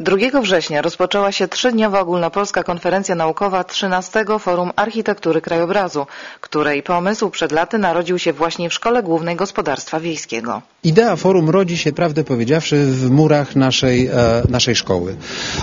2 września rozpoczęła się trzydniowa ogólnopolska konferencja naukowa 13 Forum Architektury Krajobrazu, której pomysł przed laty narodził się właśnie w Szkole Głównej Gospodarstwa Wiejskiego. Idea forum rodzi się, prawdę powiedziawszy, w murach naszej, e, naszej szkoły.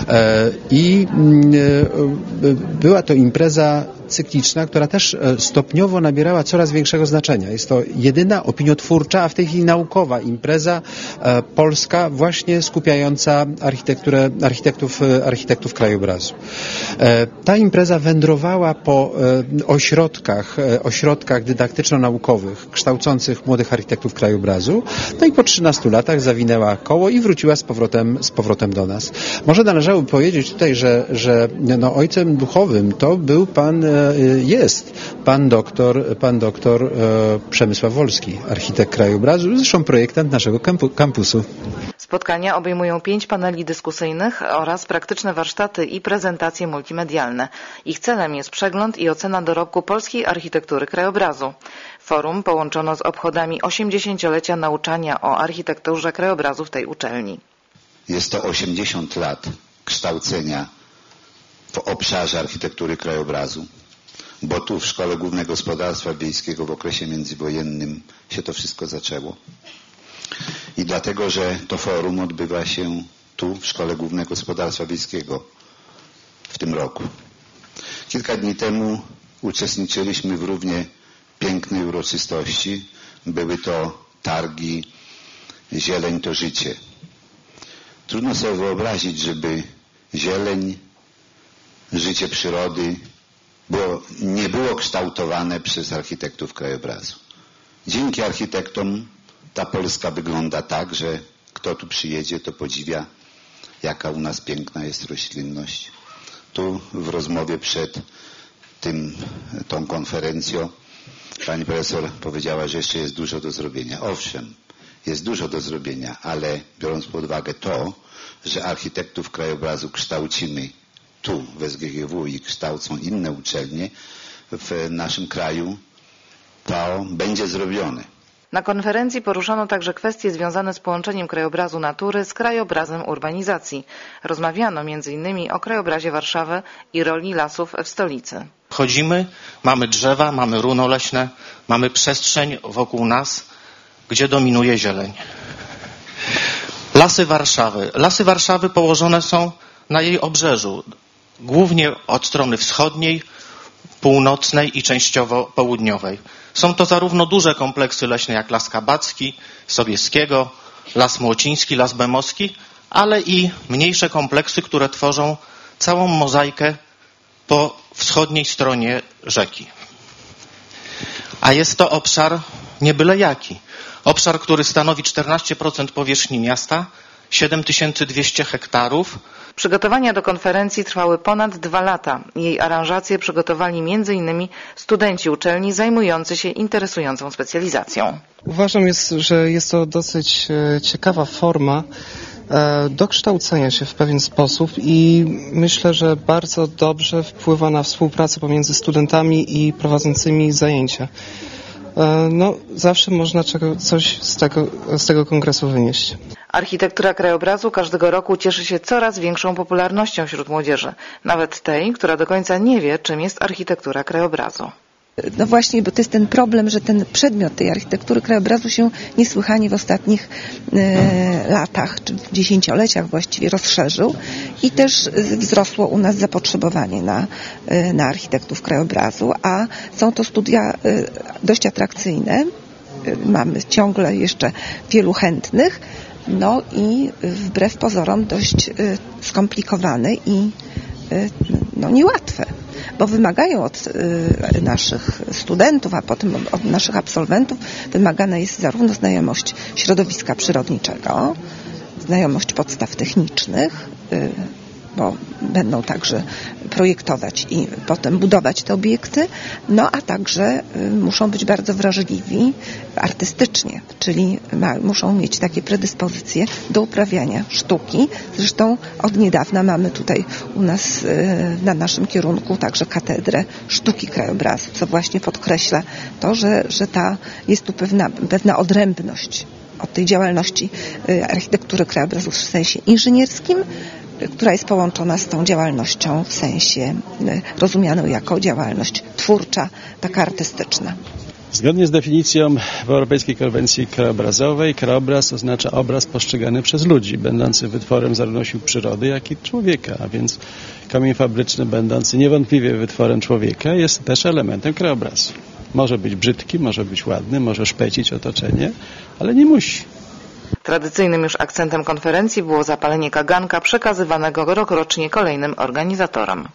E, I mm, e, była to impreza cykliczna, która też e, stopniowo nabierała coraz większego znaczenia. Jest to jedyna opiniotwórcza, a w tej chwili naukowa impreza e, polska, właśnie skupiająca architekturę, architektów, e, architektów krajobrazu. Ta impreza wędrowała po ośrodkach, ośrodkach dydaktyczno-naukowych kształcących młodych architektów krajobrazu, no i po 13 latach zawinęła koło i wróciła z powrotem, z powrotem do nas. Może należałoby powiedzieć tutaj, że, że no, ojcem duchowym to był pan jest pan doktor, pan doktor e, Przemysław Wolski, architekt krajobrazu, zresztą projektant naszego kampusu. Spotkania obejmują pięć paneli dyskusyjnych oraz praktyczne warsztaty i prezentacje multimedialne. Ich celem jest przegląd i ocena dorobku polskiej architektury krajobrazu. Forum połączono z obchodami 80-lecia nauczania o architekturze krajobrazu w tej uczelni. Jest to 80 lat kształcenia w obszarze architektury krajobrazu bo tu w Szkole Głównego Gospodarstwa Wiejskiego w okresie międzywojennym się to wszystko zaczęło. I dlatego, że to forum odbywa się tu w Szkole Głównego Gospodarstwa Wiejskiego w tym roku. Kilka dni temu uczestniczyliśmy w równie pięknej uroczystości. Były to targi Zieleń to życie. Trudno sobie wyobrazić, żeby zieleń, życie przyrody było, nie było kształtowane przez architektów krajobrazu. Dzięki architektom ta Polska wygląda tak, że kto tu przyjedzie, to podziwia, jaka u nas piękna jest roślinność. Tu w rozmowie przed tym, tą konferencją pani profesor powiedziała, że jeszcze jest dużo do zrobienia. Owszem, jest dużo do zrobienia, ale biorąc pod uwagę to, że architektów krajobrazu kształcimy tu w SGGW i kształcą inne uczelnie w naszym kraju, to będzie zrobione. Na konferencji poruszono także kwestie związane z połączeniem krajobrazu natury z krajobrazem urbanizacji. Rozmawiano m.in. o krajobrazie Warszawy i roli lasów w stolicy. Chodzimy, mamy drzewa, mamy runo leśne, mamy przestrzeń wokół nas, gdzie dominuje zieleń. Lasy Warszawy. Lasy Warszawy położone są na jej obrzeżu głównie od strony wschodniej, północnej i częściowo południowej. Są to zarówno duże kompleksy leśne jak Las Kabacki, Sobieskiego, Las Młociński, Las Bemowski, ale i mniejsze kompleksy, które tworzą całą mozaikę po wschodniej stronie rzeki. A jest to obszar nie byle jaki. Obszar, który stanowi 14% powierzchni miasta, 7200 hektarów, Przygotowania do konferencji trwały ponad dwa lata. Jej aranżację przygotowali m.in. studenci uczelni zajmujący się interesującą specjalizacją. Uważam, jest, że jest to dosyć e, ciekawa forma e, dokształcenia się w pewien sposób i myślę, że bardzo dobrze wpływa na współpracę pomiędzy studentami i prowadzącymi zajęcia. E, no, zawsze można coś z tego, z tego kongresu wynieść. Architektura krajobrazu każdego roku cieszy się coraz większą popularnością wśród młodzieży, nawet tej, która do końca nie wie, czym jest architektura krajobrazu. No właśnie, bo to jest ten problem, że ten przedmiot tej architektury krajobrazu się niesłychanie w ostatnich e, latach, czy dziesięcioleciach właściwie rozszerzył i też wzrosło u nas zapotrzebowanie na, e, na architektów krajobrazu, a są to studia e, dość atrakcyjne. E, mamy ciągle jeszcze wielu chętnych, no i wbrew pozorom dość y, skomplikowane i y, no, niełatwe, bo wymagają od y, naszych studentów, a potem od naszych absolwentów, wymagana jest zarówno znajomość środowiska przyrodniczego, znajomość podstaw technicznych, bo będą także projektować i potem budować te obiekty, no a także y, muszą być bardzo wrażliwi artystycznie, czyli ma, muszą mieć takie predyspozycje do uprawiania sztuki. Zresztą od niedawna mamy tutaj u nas y, na naszym kierunku także katedrę sztuki krajobrazu, co właśnie podkreśla to, że, że ta jest tu pewna, pewna odrębność od tej działalności y, architektury krajobrazu w sensie inżynierskim, która jest połączona z tą działalnością w sensie rozumianą jako działalność twórcza, taka artystyczna. Zgodnie z definicją w Europejskiej Konwencji Krajobrazowej, krajobraz oznacza obraz postrzegany przez ludzi, będący wytworem zarówno sił przyrody, jak i człowieka, a więc kamień fabryczny, będący niewątpliwie wytworem człowieka, jest też elementem krajobrazu. Może być brzydki, może być ładny, może szpecić otoczenie, ale nie musi. Tradycyjnym już akcentem konferencji było zapalenie kaganka przekazywanego rokrocznie kolejnym organizatorom.